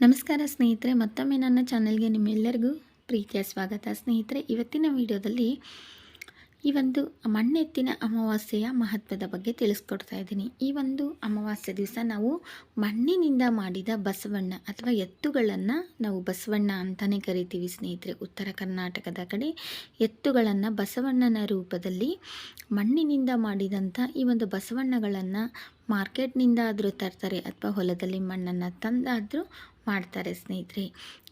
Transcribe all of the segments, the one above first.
ನಮಸ್ಕಾರ ಸ್ನೇಹಿತರೆ, ಮತ್ತೊಮ್ಮೆ ನನ್ನ ಚಾನಲ್ಗೆ ನಿಮ್ಮೆಲ್ಲರಿಗೂ ಪ್ರೀತಿಯ ಸ್ವಾಗತ. ಸ್ನೇಹಿತರೆ, ಇವತ್ತಿನ ವಿಡಿಯೋದಲ್ಲಿ ಈ ಒಂದು ಮಣ್ಣೆತ್ತಿನ ಅಮಾವಾಸ್ಯೆಯ ಮಹತ್ವದ ಬಗ್ಗೆ ತಿಳಿಸ್ಕೊಡ್ತಾ ಇದ್ದೀನಿ. ಈ ಒಂದು ಅಮಾವಾಸ್ಯೆ ದಿವಸ ನಾವು ಮಣ್ಣಿನಿಂದ ಮಾಡಿದ ಬಸವಣ್ಣ ಅಥವಾ ಎತ್ತುಗಳನ್ನು ನಾವು ಬಸವಣ್ಣ ಅಂತಲೇ ಕರಿತೀವಿ ಸ್ನೇಹಿತರೆ. ಉತ್ತರ ಕರ್ನಾಟಕದ ಕಡೆ ಎತ್ತುಗಳನ್ನು ಬಸವಣ್ಣನ ರೂಪದಲ್ಲಿ ಮಣ್ಣಿನಿಂದ ಮಾಡಿದಂಥ ಈ ಒಂದು ಬಸವಣ್ಣಗಳನ್ನು ಮಾರ್ಕೆಟ್ನಿಂದ ಆದರೂ ತರ್ತಾರೆ, ಅಥವಾ ಹೊಲದಲ್ಲಿ ಮಣ್ಣನ್ನು ತಂದಾದರೂ ಮಾಡ್ತಾರೆ ಸ್ನೇಹಿತರೆ.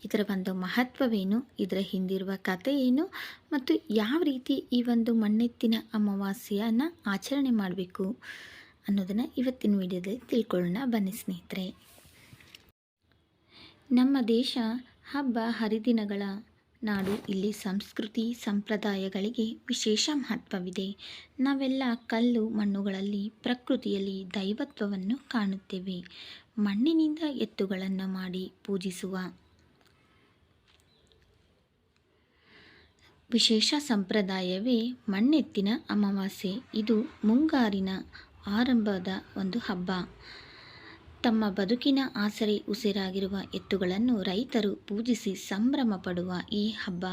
ಇದರ ಒಂದು ಮಹತ್ವವೇನು? ಇದರ ಹಿಂದಿರುವ ಕತೆ ಏನು? ಮತ್ತು ಯಾವ ರೀತಿ ಈ ಒಂದು ಮಣ್ಣೆತ್ತಿನ ಅಮಾವಾಸ್ಯೆಯನ್ನು ಆಚರಣೆ ಮಾಡಬೇಕು ಅನ್ನೋದನ್ನು ಇವತ್ತಿನ ವಿಡಿಯೋದಲ್ಲಿ ತಿಳ್ಕೊಳ್ಳೋಣ. ಬನ್ನಿ ಸ್ನೇಹಿತರೆ. ನಮ್ಮ ದೇಶ ಹಬ್ಬ ಹರಿದಿನಗಳ ನಾಡು ಇಲ್ಲಿ ಸಂಸ್ಕೃತಿ ಸಂಪ್ರದಾಯಗಳಿಗೆ ವಿಶೇಷ ಮಹತ್ವವಿದೆ. ನಾವೆಲ್ಲ ಕಲ್ಲು ಮಣ್ಣುಗಳಲ್ಲಿ ಪ್ರಕೃತಿಯಲ್ಲಿ ದೈವತ್ವವನ್ನು ಕಾಣುತ್ತೇವೆ. ಮಣ್ಣಿನಿಂದ ಎತ್ತುಗಳನ್ನು ಮಾಡಿ ಪೂಜಿಸುವ. ವಿಶೇಷ ಸಂಪ್ರದಾಯವೇ ಮಣ್ಣೆತ್ತಿನ ಅಮಾವಾಸ್ಯೆ. ಇದು ಮುಂಗಾರಿನ ಆರಂಭದ ಒಂದು ಹಬ್ಬ. ತಮ್ಮ ಬದುಕಿನ ಆಸರೆ ಉಸಿರಾಗಿರುವ ಎತ್ತುಗಳನ್ನು ರೈತರು ಪೂಜಿಸಿ ಸಂಭ್ರಮ ಪಡುವ ಈ ಹಬ್ಬ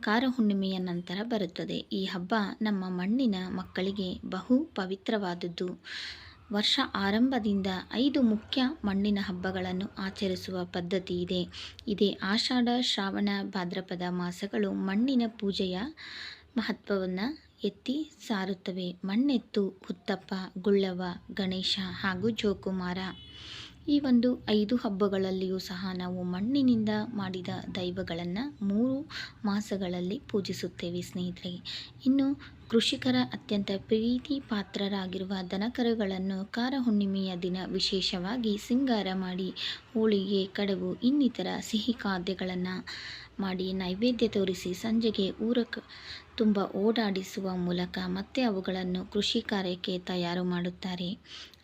ಕಾರ ಹುಣ್ಣಿಮೆಯ ನಂತರ ಬರುತ್ತದೆ. ಈ ಹಬ್ಬ ನಮ್ಮ ಮಣ್ಣಿನ ಮಕ್ಕಳಿಗೆ ಬಹು ಪವಿತ್ರವಾದದ್ದು. ವರ್ಷ ಆರಂಭದಿಂದ ಐದು ಮುಖ್ಯ ಮಣ್ಣಿನ ಹಬ್ಬಗಳನ್ನು ಆಚರಿಸುವ ಪದ್ಧತಿ ಇದೆ. ಇದೇ ಆಷಾಢ, ಶ್ರಾವಣ, ಭಾದ್ರಪದ ಮಾಸಗಳು ಮಣ್ಣಿನ ಪೂಜೆಯ ಮಹತ್ವವನ್ನು ಎತ್ತಿ ಸಾರುತ್ತವೆ. ಮಣ್ಣೆತ್ತು ಹುತ್ತಪ್ಪ ಗುಳ್ಳವ ಗಣೇಶ ಹಾಗೂ ಜೋಕುಮಾರ. ಈ ಒಂದು ಐದು ಹಬ್ಬಗಳಲ್ಲಿಯೂ ಸಹ ನಾವು ಮಣ್ಣಿನಿಂದ ಮಾಡಿದ ದೈವಗಳನ್ನು ಮೂರು ಮಾಸಗಳಲ್ಲಿ ಪೂಜಿಸುತ್ತೇವೆ ಸ್ನೇಹಿತರೆ. ಇನ್ನು ಕೃಷಿಕರ ಅತ್ಯಂತ ಪ್ರೀತಿ ಪಾತ್ರರಾಗಿರುವ ದನಕರುಗಳನ್ನು ಕಾರ ಹುಣ್ಣಿಮೆಯ ದಿನ ವಿಶೇಷವಾಗಿ ಸಿಂಗಾರ ಮಾಡಿ, ಹೋಳಿಗೆ ಕಡವು ಇನ್ನಿತರ ಸಿಹಿ ಖಾದ್ಯಗಳನ್ನು ಮಾಡಿ ನೈವೇದ್ಯ ತೋರಿಸಿ ಸಂಜೆಗೆ ಊರ ತುಂಬ ಓಡಾಡಿಸುವ ಮೂಲಕ ಮತ್ತೆ ಅವುಗಳನ್ನು ಕೃಷಿ ಕಾರ್ಯಕ್ಕೆ ತಯಾರು ಮಾಡುತ್ತಾರೆ.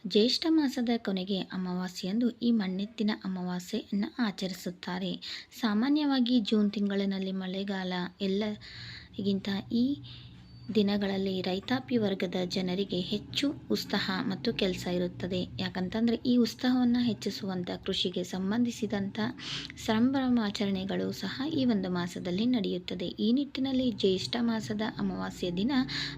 ಜ್ಯೇಷ್ಠ ಮಾಸದ ಕೊನೆಗೆ ಅಮಾವಾಸ್ಯೆಯಂದು ಈ ಮಣ್ಣೆತ್ತಿನ ಅಮಾವಾಸ್ಯೆಯನ್ನು ಆಚರಿಸುತ್ತಾರೆ. ಸಾಮಾನ್ಯವಾಗಿ ಜೂನ್ ತಿಂಗಳಿನಲ್ಲಿ ಮಳೆಗಾಲ ಎಲ್ಲಗಿಂತ ಈ ದಿನಗಳಲ್ಲಿ ರೈತಾಪಿ ವರ್ಗದ ಜನರಿಗೆ ಹೆಚ್ಚು ಉತ್ಸಾಹ ಮತ್ತು ಕೆಲಸ ಇರುತ್ತದೆ. ಯಾಕಂತಂದರೆ ಈ ಉತ್ಸಾಹವನ್ನು ಹೆಚ್ಚಿಸುವಂಥ ಕೃಷಿಗೆ ಸಂಬಂಧಿಸಿದಂಥ ಸಂಭ್ರಮಾಚರಣೆಗಳು ಸಹ ಈ ಒಂದು ಮಾಸದಲ್ಲಿ ನಡೆಯುತ್ತದೆ. ಈ ನಿಟ್ಟಿನಲ್ಲಿ ಜ್ಯೇಷ್ಠ ಮಾಸದ ಅಮಾವಾಸ್ಯೆ ದಿನ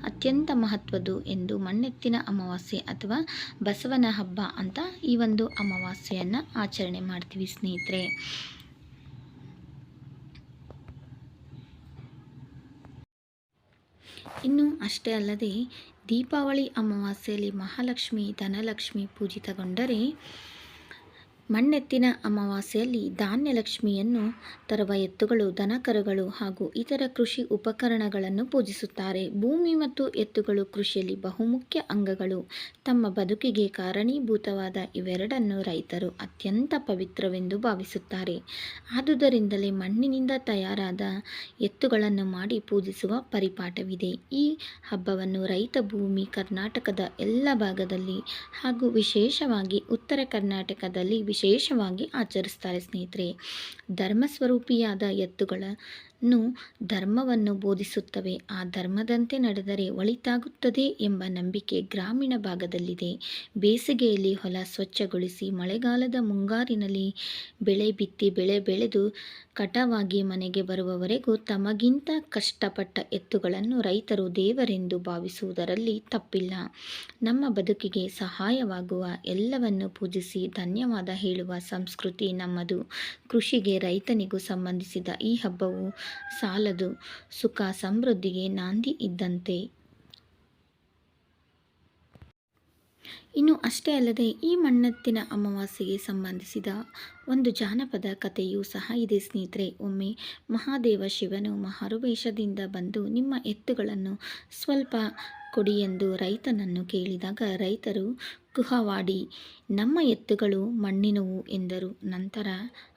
ಅತ್ಯಂತ ಮಹತ್ವದ್ದು ಎಂದು ಮಣ್ಣೆತ್ತಿನ ಅಮಾವಾಸ್ಯೆ ಅಥವಾ ಬಸವನ ಹಬ್ಬ ಅಂತ ಈ ಒಂದು ಅಮಾವಾಸ್ಯೆಯನ್ನು ಆಚರಣೆ ಮಾಡ್ತೀವಿ ಸ್ನೇಹಿತರೆ. ಇನ್ನು ಅಷ್ಟೇ ಅಲ್ಲದೆ ದೀಪಾವಳಿ ಅಮಾವಾಸ್ಯೆಯಲ್ಲಿ ಮಹಾಲಕ್ಷ್ಮಿ ಧನಲಕ್ಷ್ಮಿ ಪೂಜಿತಗೊಂಡರೆ ಮಣ್ಣೆತ್ತಿನ ಅಮಾವಾಸ್ಯೆಯಲ್ಲಿ ಧಾನ್ಯಲಕ್ಷ್ಮಿಯನ್ನು ತರುವ ಎತ್ತುಗಳು, ದನಕರುಗಳು ಹಾಗೂ ಇತರ ಕೃಷಿ ಉಪಕರಣಗಳನ್ನು ಪೂಜಿಸುತ್ತಾರೆ. ಭೂಮಿ ಮತ್ತು ಎತ್ತುಗಳು ಕೃಷಿಯಲ್ಲಿ ಬಹುಮುಖ್ಯ ಅಂಗಗಳು. ತಮ್ಮ ಬದುಕಿಗೆ ಕಾರಣೀಭೂತವಾದ ಇವೆರಡನ್ನು ರೈತರು ಅತ್ಯಂತ ಪವಿತ್ರವೆಂದು ಭಾವಿಸುತ್ತಾರೆ. ಆದುದರಿಂದಲೇ ಮಣ್ಣಿನಿಂದ ತಯಾರಾದ ಎತ್ತುಗಳನ್ನು ಮಾಡಿ ಪೂಜಿಸುವ ಪರಿಪಾಠವಿದೆ. ಈ ಹಬ್ಬವನ್ನು ರೈತ ಭೂಮಿ ಕರ್ನಾಟಕದ ಎಲ್ಲ ಭಾಗದಲ್ಲಿ ಹಾಗೂ ವಿಶೇಷವಾಗಿ ಉತ್ತರ ಕರ್ನಾಟಕದಲ್ಲಿ ವಿಶೇಷವಾಗಿ ಆಚರಿಸ್ತಾರೆ ಸ್ನೇಹಿತರೆ. ಧರ್ಮಸ್ವರೂಪಿಯಾದ ಎತ್ತುಗಳನ್ನು ಧರ್ಮವನ್ನು ಬೋಧಿಸುತ್ತವೆ. ಆ ಧರ್ಮದಂತೆ ನಡೆದರೆ ಒಳಿತಾಗುತ್ತದೆ ಎಂಬ ನಂಬಿಕೆ ಗ್ರಾಮೀಣ ಭಾಗದಲ್ಲಿದೆ. ಬೇಸಿಗೆಯಲ್ಲಿ ಹೊಲ ಸ್ವಚ್ಛಗೊಳಿಸಿ ಮಳೆಗಾಲದ ಮುಂಗಾರಿನಲ್ಲಿ ಬೆಳೆ ಬಿತ್ತಿ ಬೆಳೆ ಬೆಳೆದು ಕಟವಾಗಿ ಮನೆಗೆ ಬರುವವರೆಗೂ ತಮಗಿಂತ ಕಷ್ಟಪಟ್ಟ ಎತ್ತುಗಳನ್ನು ರೈತರು ದೇವರೆಂದು ಭಾವಿಸುವುದರಲ್ಲಿ ತಪ್ಪಿಲ್ಲ. ನಮ್ಮ ಬದುಕಿಗೆ ಸಹಾಯವಾಗುವ ಎಲ್ಲವನ್ನು ಪೂಜಿಸಿ ಧನ್ಯವಾದ ಹೇಳುವ ಸಂಸ್ಕೃತಿ ನಮ್ಮದು. ಕೃಷಿಗೆ ರೈತನಿಗೂ ಸಂಬಂಧಿಸಿದ ಈ ಹಬ್ಬವು ಸಾಲದು ಸುಖ ಸಮೃದ್ಧಿಗೆ ನಾಂದಿ ಇದ್ದಂತೆ. ಇನ್ನು ಅಷ್ಟೇ ಅಲ್ಲದೆ ಈ ಮಣ್ಣತ್ತಿನ ಅಮಾವಾಸ್ಯೆಗೆ ಸಂಬಂಧಿಸಿದ ಒಂದು ಜಾನಪದ ಕಥೆಯೂ ಸಹ ಇದೆ ಸ್ನೇಹಿತರೆ. ಒಮ್ಮೆ ಮಹಾದೇವ ಶಿವನು ಮಹಾರುವೇಷದಿಂದ ಬಂದು ನಿಮ್ಮ ಎತ್ತುಗಳನ್ನು ಸ್ವಲ್ಪ ಕೊಡಿ ಎಂದು ರೈತನನ್ನು ಕೇಳಿದಾಗ ರೈತರು ಕುಹವಾಡಿ ನಮ್ಮ ಎತ್ತುಗಳು ಮಣ್ಣಿನವು ಎಂದರು. ನಂತರ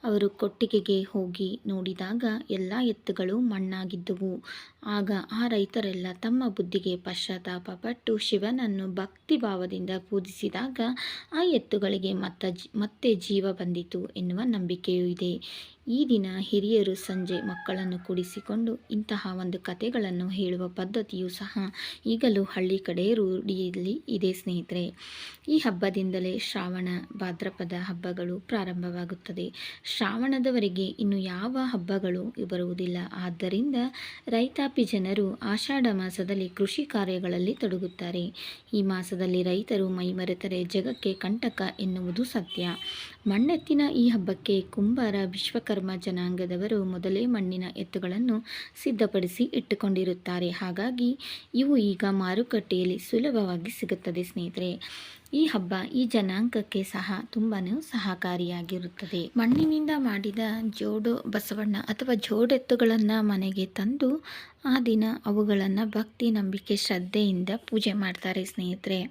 ಅವರು ಕೊಟ್ಟಿಗೆಗೆ ಹೋಗಿ ನೋಡಿದಾಗ ಎಲ್ಲ ಎತ್ತುಗಳು ಮಣ್ಣಾಗಿದ್ದುವು. ಆಗ ಆ ರೈತರೆಲ್ಲ ತಮ್ಮ ಬುದ್ಧಿಗೆ ಪಶ್ಚಾತ್ತಾಪ ಪಟ್ಟು ಶಿವನನ್ನು ಭಕ್ತಿ ಭಾವದಿಂದ ಪೂಜಿಸಿದಾಗ ಆ ಎತ್ತುಗಳಿಗೆ ಮತ್ತ ಮತ್ತೆ ಜೀವ ಬಂದಿತು ಎನ್ನುವ ನಂಬಿಕೆಯೂ ಇದೆ. ಈ ದಿನ ಹಿರಿಯರು ಸಂಜೆ ಮಕ್ಕಳನ್ನು ಕೂಡಿಸಿಕೊಂಡು ಇಂತಹ ಒಂದು ಕಥೆಗಳನ್ನು ಹೇಳುವ ಪದ್ಧತಿಯು ಸಹ ಈಗಲೂ ಹಳ್ಳಿ ಕಡೆ ರೂಢಿಯಲ್ಲಿ ಇದೆ ಸ್ನೇಹಿತರೆ. ಈ ಹಬ್ಬದಿಂದಲೇ ಶ್ರಾವಣ, ಭಾದ್ರಪದ ಹಬ್ಬಗಳು ಪ್ರಾರಂಭವಾಗುತ್ತದೆ. ಶ್ರಾವಣದವರೆಗೆ ಇನ್ನು ಯಾವ ಹಬ್ಬಗಳು ಬರುವುದಿಲ್ಲ. ಆದ್ದರಿಂದ ರೈತಾಪಿ ಜನರು ಆಷಾಢ ಮಾಸದಲ್ಲಿ ಕೃಷಿ ಕಾರ್ಯಗಳಲ್ಲಿ ತೊಡಗುತ್ತಾರೆ. ಈ ಮಾಸದಲ್ಲಿ ರೈತರು ಮೈಮರೆತರೆ ಜಗಕ್ಕೆ ಕಂಟಕ ಎನ್ನುವುದು ಸತ್ಯ. ಮಣ್ಣೆತ್ತಿನ ಈ ಹಬ್ಬಕ್ಕೆ ಕುಂಬಾರ ವಿಶ್ವಕರ್ಮ ಜನಾಂಗದವರು ಮೊದಲೇ ಮಣ್ಣಿನ ಎತ್ತುಗಳನ್ನು ಸಿದ್ಧಪಡಿಸಿ ಇಟ್ಟುಕೊಂಡಿರುತ್ತಾರೆ. ಹಾಗಾಗಿ ಇವು ಈಗ ಮಾರುಕಟ್ಟೆಯಲ್ಲಿ ಸುಲಭವಾಗಿ ಸಿಗುತ್ತದೆ ಸ್ನೇಹಿತರೆ. ಈ ಹಬ್ಬ ಈ ಜನಾಂಗಕ್ಕೆ ಸಹ ತುಂಬಾ ಸಹಕಾರಿಯಾಗಿರುತ್ತದೆ. ಮಣ್ಣಿನಿಂದ ಮಾಡಿದ ಜೋಡು ಬಸವಣ್ಣ ಅಥವಾ ಜೋಡೆತ್ತುಗಳನ್ನು ಮನೆಗೆ ತಂದು ಆ ದಿನ ಅವುಗಳನ್ನು ಭಕ್ತಿ, ನಂಬಿಕೆ, ಶ್ರದ್ಧೆಯಿಂದ ಪೂಜೆ ಮಾಡ್ತಾರೆ ಸ್ನೇಹಿತರೆ.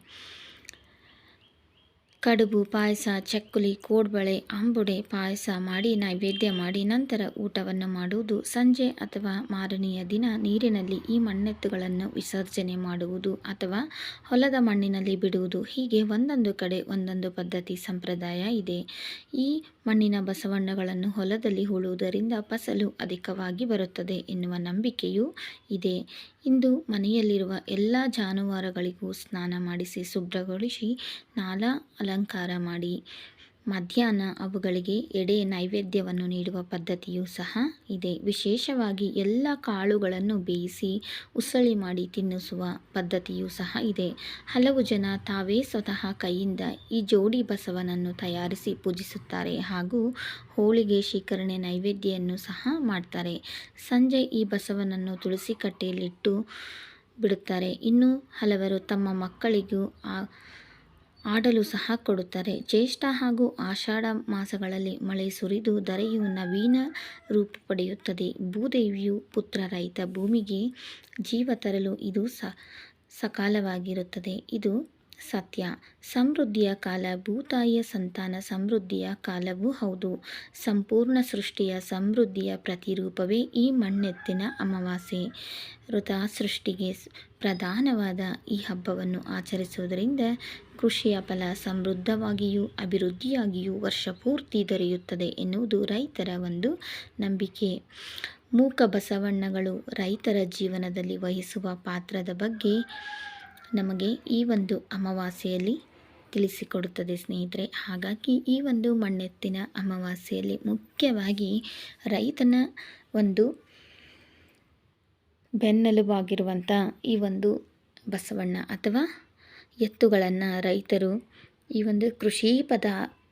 ಕಡುಬು, ಪಾಯಸ, ಚಕ್ಕುಲಿ, ಕೋಡ್ಬಳೆ, ಅಂಬುಡೆ, ಪಾಯಸ ಮಾಡಿ ನೈವೇದ್ಯ ಮಾಡಿ ನಂತರ ಊಟವನ್ನು ಮಾಡುವುದು ಸಂಜೆ ಅಥವಾ ಮಾರನೆಯ ದಿನ ನೀರಿನಲ್ಲಿ ಈ ಮಣ್ಣೆತ್ತುಗಳನ್ನು ವಿಸರ್ಜನೆ ಮಾಡುವುದು ಅಥವಾ ಹೊಲದ ಮಣ್ಣಿನಲ್ಲಿ ಬಿಡುವುದು. ಹೀಗೆ ಒಂದೊಂದು ಕಡೆ ಒಂದೊಂದು ಪದ್ಧತಿ ಸಂಪ್ರದಾಯ ಇದೆ. ಈ ಮಣ್ಣಿನ ಬಸವಣ್ಣಗಳನ್ನು ಹೊಲದಲ್ಲಿ ಹೂಳುವುದರಿಂದ ಫಸಲು ಅಧಿಕವಾಗಿ ಬರುತ್ತದೆ ಎನ್ನುವ ನಂಬಿಕೆಯೂ ಇದೆ. ಇಂದು ಮನೆಯಲ್ಲಿರುವ ಎಲ್ಲ ಜಾನುವಾರುಗಳಿಗೂ ಸ್ನಾನ ಮಾಡಿಸಿ ಶುಭ್ರಗೊಳಿಸಿ ನಾಲಾ ಅಲಂಕಾರ ಮಾಡಿ. ಮಧ್ಯಾಹ್ನ ಅವುಗಳಿಗೆ ಎಡೆ ನೈವೇದ್ಯವನ್ನು ನೀಡುವ ಪದ್ಧತಿಯೂ ಸಹ ಇದೆ. ವಿಶೇಷವಾಗಿ ಎಲ್ಲ ಕಾಳುಗಳನ್ನು ಬೇಯಿಸಿ ಉಸಳಿ ಮಾಡಿ ತಿನ್ನಿಸುವ ಪದ್ಧತಿಯೂ ಸಹ ಇದೆ. ಹಲವು ಜನ ತಾವೇ ಸ್ವತಃ ಕೈಯಿಂದ ಈ ಜೋಡಿ ಬಸವನನ್ನು ತಯಾರಿಸಿ ಪೂಜಿಸುತ್ತಾರೆ ಹಾಗೂ ಹೋಳಿಗೆ ಶೇಖರಣೆ ನೈವೇದ್ಯವನ್ನು ಸಹ ಮಾಡ್ತಾರೆ. ಸಂಜೆ ಈ ಬಸವನನ್ನು ತುಳಸಿ ಕಟ್ಟೆಯಲ್ಲಿಟ್ಟು ಬಿಡುತ್ತಾರೆ. ಇನ್ನು ಹಲವರು ತಮ್ಮ ಮಕ್ಕಳಿಗೂ ಆ ಆಡಲು ಸಹ ಕೊಡುತ್ತಾರೆ. ಜ್ಯೇಷ್ಠ ಹಾಗೂ ಆಷಾಢ ಮಾಸಗಳಲ್ಲಿ ಮಳೆ ಸುರಿದು ದರೆಯು ನವೀನ ರೂಪ ಪಡೆಯುತ್ತದೆ. ಭೂದೇವಿಯು ಪುತ್ರ ರೈತ ಭೂಮಿಗೆ ಜೀವ ತರಲು ಇದು ಸಕಾಲವಾಗಿರುತ್ತದೆ. ಇದು ಸತ್ಯ. ಸಮೃದ್ಧಿಯ ಕಾಲ ಭೂತಾಯಿಯ ಸಂತಾನ ಸಮೃದ್ಧಿಯ ಕಾಲವೂ ಹೌದು. ಸಂಪೂರ್ಣ ಸೃಷ್ಟಿಯ ಸಮೃದ್ಧಿಯ ಪ್ರತಿರೂಪವೇ ಈ ಮಣ್ಣೆತ್ತಿನ ಅಮಾವಾಸ್ಯೆ. ಋತ ಸೃಷ್ಟಿಗೆ ಪ್ರಧಾನವಾದ ಈ ಹಬ್ಬವನ್ನು ಆಚರಿಸುವುದರಿಂದ ಕೃಷಿಯ ಫಲ ಸಮೃದ್ಧವಾಗಿಯೂ ಅಭಿವೃದ್ಧಿಯಾಗಿಯೂ ವರ್ಷಪೂರ್ತಿ ದೊರೆಯುತ್ತದೆ ಎನ್ನುವುದು ರೈತರ ಒಂದು ನಂಬಿಕೆ. ಮೂಕ ಬಸವಣ್ಣಗಳು ರೈತರ ಜೀವನದಲ್ಲಿ ವಹಿಸುವ ಪಾತ್ರದ ಬಗ್ಗೆ ನಮಗೆ ಈ ಒಂದು ಅಮಾವಾಸ್ಯೆಯಲ್ಲಿ ತಿಳಿಸಿಕೊಡುತ್ತದೆ ಸ್ನೇಹಿತರೆ. ಹಾಗಾಗಿ ಈ ಒಂದು ಮಣ್ಣೆತ್ತಿನ ಅಮಾವಾಸ್ಯೆಯಲ್ಲಿ ಮುಖ್ಯವಾಗಿ ರೈತನ ಒಂದು ಬೆನ್ನೆಲುಬಾಗಿರುವಂಥ ಈ ಒಂದು ಬಸವಣ್ಣ ಅಥವಾ ಎತ್ತುಗಳನ್ನು ರೈತರು ಈ ಒಂದು ಕೃಷಿ ಪದ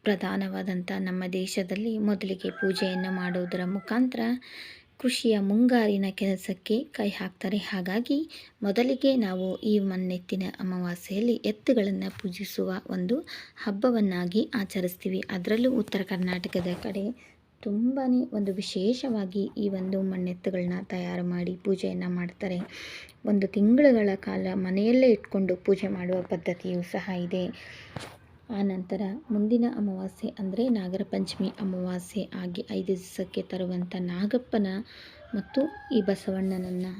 ಪ್ರಧಾನವಾದಂಥ ನಮ್ಮ ದೇಶದಲ್ಲಿ ಮೊದಲಿಗೆ ಪೂಜೆಯನ್ನು ಮಾಡುವುದರ ಮುಖಾಂತರ ಕೃಷಿಯ ಮುಂಗಾರಿನ ಕೆಲಸಕ್ಕೆ ಕೈ ಹಾಕ್ತಾರೆ. ಹಾಗಾಗಿ ಮೊದಲಿಗೆ ನಾವು ಈ ಮಣ್ಣೆತ್ತಿನ ಅಮಾವಾಸ್ಯೆಯಲ್ಲಿ ಎತ್ತುಗಳನ್ನು ಪೂಜಿಸುವ ಒಂದು ಹಬ್ಬವನ್ನಾಗಿ ಆಚರಿಸ್ತೀವಿ. ಅದರಲ್ಲೂ ಉತ್ತರ ಕರ್ನಾಟಕದ ಕಡೆ ತುಂಬಾ ಒಂದು ವಿಶೇಷವಾಗಿ ಈ ಒಂದು ಮಣ್ಣೆತ್ತುಗಳನ್ನ ತಯಾರು ಮಾಡಿ ಪೂಜೆಯನ್ನು ಮಾಡ್ತಾರೆ. ಒಂದು ತಿಂಗಳುಗಳ ಕಾಲ ಮನೆಯಲ್ಲೇ ಇಟ್ಕೊಂಡು ಪೂಜೆ ಮಾಡುವ ಪದ್ಧತಿಯೂ ಸಹ ಇದೆ. ಆನಂತರ ಮುಂದಿನ ಅಮಾವಾಸ್ಯೆ ಅಂದರೆ ನಾಗರ ಪಂಚಮಿ ಅಮಾವಾಸ್ಯೆ ಆಗಿ ಐದು ದಿವಸಕ್ಕೆ ತರುವಂಥ ನಾಗಪ್ಪನ ಮತ್ತು ಈ ಬಸವಣ್ಣನನ್ನು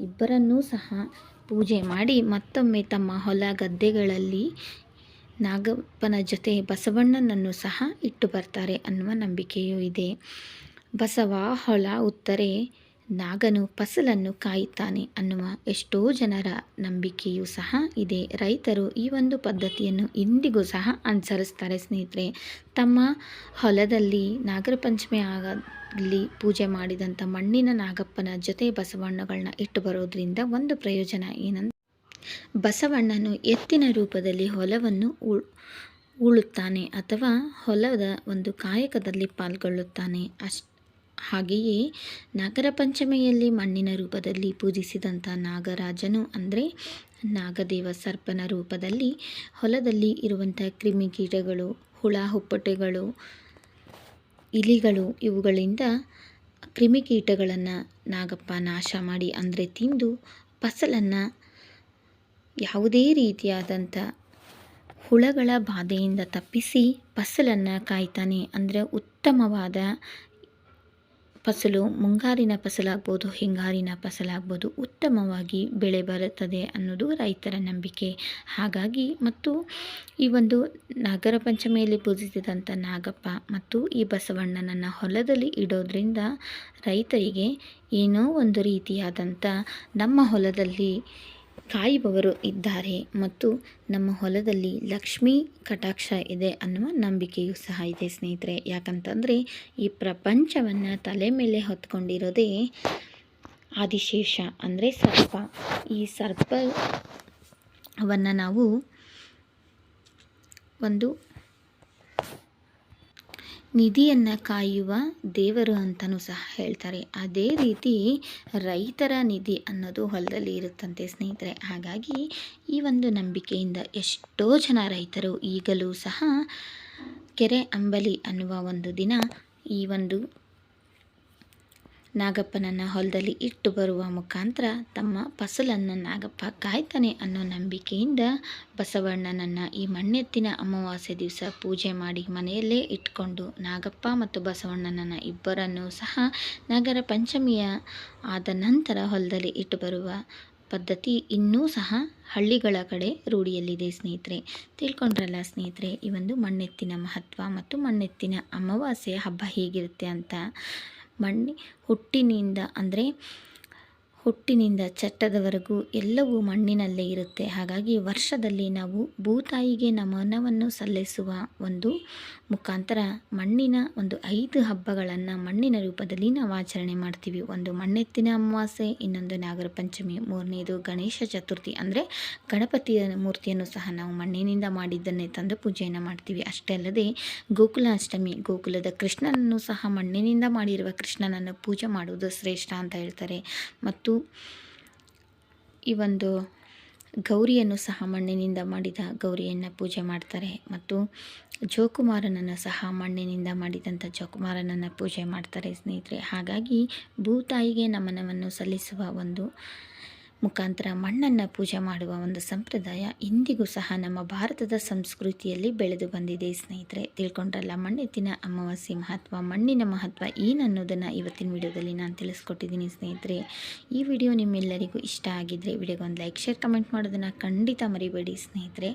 ಇಬ್ಬರನ್ನೂ ಸಹ ಪೂಜೆ ಮಾಡಿ ಮತ್ತೊಮ್ಮೆ ತಮ್ಮ ಹೊಲ ಗದ್ದೆಗಳಲ್ಲಿ ನಾಗಪ್ಪನ ಜೊತೆ ಬಸವಣ್ಣನನ್ನು ಸಹ ಇಟ್ಟು ಬರ್ತಾರೆ ಅನ್ನುವ ನಂಬಿಕೆಯೂ ಇದೆ. ಬಸವ, ಹೊಲ, ಉತ್ತರೆ ನಾಗನು ಫಸಲನ್ನು ಕಾಯುತ್ತಾನೆ ಅನ್ನುವ ಎಷ್ಟೋ ಜನರ ನಂಬಿಕೆಯೂ ಸಹ ಇದೆ. ರೈತರು ಈ ಒಂದು ಪದ್ಧತಿಯನ್ನು ಇಂದಿಗೂ ಸಹ ಅನುಸರಿಸ್ತಾರೆ ಸ್ನೇಹಿತರೆ. ತಮ್ಮ ಹೊಲದಲ್ಲಿ ನಾಗರ ಪಂಚಮಿ ಆಗಲಿ, ಪೂಜೆ ಮಾಡಿದಂಥ ಮಣ್ಣಿನ ನಾಗಪ್ಪನ ಜೊತೆ ಬಸವಣ್ಣಗಳನ್ನ ಇಟ್ಟು ಬರೋದ್ರಿಂದ ಒಂದು ಪ್ರಯೋಜನ ಏನಂತ ಬಸವಣ್ಣನು ಎತ್ತಿನ ರೂಪದಲ್ಲಿ ಹೊಲವನ್ನು ಉಳುತ್ತಾನೆ ಅಥವಾ ಹೊಲದ ಒಂದು ಕಾಯಕದಲ್ಲಿ ಪಾಲ್ಗೊಳ್ಳುತ್ತಾನೆ. ಅಷ್ಟು ಹಾಗೆಯೇ ನಾಗರ ಪಂಚಮಿಯಲ್ಲಿ ಮಣ್ಣಿನ ರೂಪದಲ್ಲಿ ಪೂಜಿಸಿದಂಥ ನಾಗರಾಜನು ಅಂದರೆ ನಾಗದೇವ ಸರ್ಪನ ರೂಪದಲ್ಲಿ ಹೊಲದಲ್ಲಿ ಇರುವಂಥ ಕ್ರಿಮಿಕೀಟಗಳು, ಹುಳ, ಹುಪ್ಪಟೆಗಳು, ಇಲಿಗಳು ಇವುಗಳಿಂದ ಕ್ರಿಮಿಕೀಟಗಳನ್ನು ನಾಗಪ್ಪ ನಾಶ ಮಾಡಿ ಅಂದರೆ ತಿಂದು ಫಸಲನ್ನು ಯಾವುದೇ ರೀತಿಯಾದಂಥ ಹುಳಗಳ ಬಾಧೆಯಿಂದ ತಪ್ಪಿಸಿ ಫಸಲನ್ನು ಕಾಯ್ತಾನೆ ಅಂದರೆ ಉತ್ತಮವಾದ ಫಸಲು, ಮುಂಗಾರಿನ ಫಸಲಾಗ್ಬೋದು, ಹಿಂಗಾರಿನ ಫಸಲಾಗ್ಬೋದು ಉತ್ತಮವಾಗಿ ಬೆಳೆ ಬರುತ್ತದೆ ಅನ್ನೋದು ರೈತರ ನಂಬಿಕೆ. ಹಾಗಾಗಿ ಮತ್ತು ಈ ಒಂದು ನಾಗರ ಪಂಚಮಿಯಲ್ಲಿ ಪೂಜಿಸಿದಂಥ ನಾಗಪ್ಪ ಮತ್ತು ಈ ಬಸವಣ್ಣನನ್ನು ಹೊಲದಲ್ಲಿ ಇಡೋದ್ರಿಂದ ರೈತರಿಗೆ ಏನೋ ಒಂದು ರೀತಿಯಾದಂಥ ನಮ್ಮ ಹೊಲದಲ್ಲಿ ಕಾಯುವವರು ಇದ್ದಾರೆ ಮತ್ತು ನಮ್ಮ ಹೊಲದಲ್ಲಿ ಲಕ್ಷ್ಮೀ ಕಟಾಕ್ಷ ಇದೆ ಅನ್ನುವ ನಂಬಿಕೆಯೂ ಸಹ ಇದೆ ಸ್ನೇಹಿತರೆ. ಯಾಕಂತಂದರೆ ಈ ಪ್ರಪಂಚವನ್ನು ತಲೆ ಮೇಲೆ ಹೊತ್ಕೊಂಡಿರೋದೇ ಆದಿಶೇಷ ಅಂದರೆ ಸರ್ಪ. ಈ ಸರ್ಪವನ್ನು ನಾವು ಒಂದು ನಿಧಿಯನ್ನು ಕಾಯುವ ದೇವರು ಅಂತಲೂ ಸಹ ಹೇಳ್ತಾರೆ. ಅದೇ ರೀತಿ ರೈತರ ನಿಧಿ ಅನ್ನೋದು ಹೊಲದಲ್ಲಿ ಇರುತ್ತಂತೆ ಸ್ನೇಹಿತರೆ. ಹಾಗಾಗಿ ಈ ಒಂದು ನಂಬಿಕೆಯಿಂದ ಎಷ್ಟೋ ಜನ ರೈತರು ಈಗಲೂ ಸಹ ಕೆರೆ ಅಂಬಲಿ ಅನ್ನುವ ಒಂದು ದಿನ ಈ ಒಂದು ನಾಗಪ್ಪನನ್ನು ಹೊಲದಲ್ಲಿ ಇಟ್ಟು ಬರುವ ಮುಖಾಂತರ ತಮ್ಮ ಫಸಲನ್ನು ನಾಗಪ್ಪ ಕಾಯ್ತಾನೆ ಅನ್ನೋ ನಂಬಿಕೆಯಿಂದ ಬಸವಣ್ಣನನ್ನು ಈ ಮಣ್ಣೆತ್ತಿನ ಅಮಾವಾಸ್ಯೆ ದಿವಸ ಪೂಜೆ ಮಾಡಿ ಮನೆಯಲ್ಲೇ ಇಟ್ಕೊಂಡು ನಾಗಪ್ಪ ಮತ್ತು ಬಸವಣ್ಣನನ್ನು ಇಬ್ಬರನ್ನು ಸಹ ನಾಗರ ಪಂಚಮಿಯ ಆದ ನಂತರ ಹೊಲದಲ್ಲಿ ಇಟ್ಟು ಬರುವ ಪದ್ಧತಿ ಇನ್ನೂ ಸಹ ಹಳ್ಳಿಗಳ ಕಡೆ ರೂಢಿಯಲ್ಲಿದೆ ಸ್ನೇಹಿತರೆ. ತಿಳ್ಕೊಂಡ್ರಲ್ಲ ಸ್ನೇಹಿತರೆ, ಈ ಒಂದು ಮಣ್ಣೆತ್ತಿನ ಮಹತ್ವ ಮತ್ತು ಮಣ್ಣೆತ್ತಿನ ಅಮಾವಾಸ್ಯೆ ಹಬ್ಬ ಹೇಗಿರುತ್ತೆ ಅಂತ? ಮಣ್ಣಿ ಹುಟ್ಟಿನಿಂದ ಅಂದರೆ ಹುಟ್ಟಿನಿಂದ ಚಟ್ಟದವರೆಗೂ ಎಲ್ಲವೂ ಮಣ್ಣಿನಲ್ಲೇ ಇರುತ್ತೆ. ಹಾಗಾಗಿ ವರ್ಷದಲ್ಲಿ ನಾವು ಭೂತಾಯಿಗೆ ನಮನವನ್ನು ಸಲ್ಲಿಸುವ ಒಂದು ಮುಖಾಂತರ ಮಣ್ಣಿನ ಒಂದು ಐದು ಹಬ್ಬಗಳನ್ನು ಮಣ್ಣಿನ ರೂಪದಲ್ಲಿ ನಾವು ಆಚರಣೆ ಮಾಡ್ತೀವಿ. ಒಂದು ಮಣ್ಣೆತ್ತಿನ ಅಮಾವಾಸ್ಯೆ, ಇನ್ನೊಂದು ನಾಗರ ಪಂಚಮಿ, ಮೂರನೇದು ಗಣೇಶ ಚತುರ್ಥಿ. ಅಂದರೆ ಗಣಪತಿಯ ಮೂರ್ತಿಯನ್ನು ಸಹ ನಾವು ಮಣ್ಣಿನಿಂದ ಮಾಡಿದ್ದನ್ನೇ ತಂದು ಪೂಜೆಯನ್ನು ಮಾಡ್ತೀವಿ. ಅಷ್ಟೇ ಅಲ್ಲದೆ ಗೋಕುಲಾಷ್ಟಮಿ, ಗೋಕುಲದ ಕೃಷ್ಣನನ್ನು ಸಹ ಮಣ್ಣಿನಿಂದ ಮಾಡಿರುವ ಕೃಷ್ಣನನ್ನು ಪೂಜೆ ಮಾಡುವುದು ಶ್ರೇಷ್ಠ ಅಂತ ಹೇಳ್ತಾರೆ. ಮತ್ತು ಈ ಒಂದು ಗೌರಿಯನ್ನು ಸಹ ಮಣ್ಣಿನಿಂದ ಮಾಡಿದ ಗೌರಿಯನ್ನು ಪೂಜೆ ಮಾಡ್ತಾರೆ ಮತ್ತು ಜೋಕುಮಾರನನ್ನು ಸಹ ಮಣ್ಣಿನಿಂದ ಮಾಡಿದಂಥ ಜೋಕುಮಾರನನ್ನು ಪೂಜೆ ಮಾಡ್ತಾರೆ ಸ್ನೇಹಿತರೆ. ಹಾಗಾಗಿ ಭೂತಾಯಿಗೆ ನಮನವನ್ನು ಸಲ್ಲಿಸುವ ಒಂದು ಮುಖಾಂತರ ಮಣ್ಣನ್ನು ಪೂಜೆ ಮಾಡುವ ಒಂದು ಸಂಪ್ರದಾಯ ಇಂದಿಗೂ ಸಹ ನಮ್ಮ ಭಾರತದ ಸಂಸ್ಕೃತಿಯಲ್ಲಿ ಬೆಳೆದು ಬಂದಿದೆ ಸ್ನೇಹಿತರೆ. ತಿಳ್ಕೊಂಡ್ರಲ್ಲ ಮಣ್ಣೆತ್ತಿನ ಅಮಾವಾಸ್ಯೆ ಮಹತ್ವ, ಮಣ್ಣಿನ ಮಹತ್ವ ಏನನ್ನೋದನ್ನು ಇವತ್ತಿನ ವಿಡಿಯೋದಲ್ಲಿ ನಾನು ತಿಳಿಸ್ಕೊಟ್ಟಿದ್ದೀನಿ ಸ್ನೇಹಿತರೆ. ಈ ವಿಡಿಯೋ ನಿಮ್ಮೆಲ್ಲರಿಗೂ ಇಷ್ಟ ಆಗಿದ್ದರೆ ವಿಡಿಯೋಗೆ ಒಂದು ಲೈಕ್, ಶೇರ್, ಕಮೆಂಟ್ ಮಾಡೋದನ್ನು ಖಂಡಿತ ಮರಿಬೇಡಿ ಸ್ನೇಹಿತರೆ.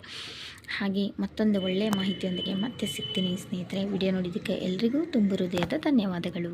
ಹಾಗೆ ಮತ್ತೊಂದು ಒಳ್ಳೆಯ ಮಾಹಿತಿಯೊಂದಿಗೆ ಮತ್ತೆ ಸಿಗ್ತೀನಿ ಸ್ನೇಹಿತರೆ. ವಿಡಿಯೋ ನೋಡಿದ್ದಕ್ಕೆ ಎಲ್ರಿಗೂ ತುಂಬ ಹೃದಯದ ಧನ್ಯವಾದಗಳು.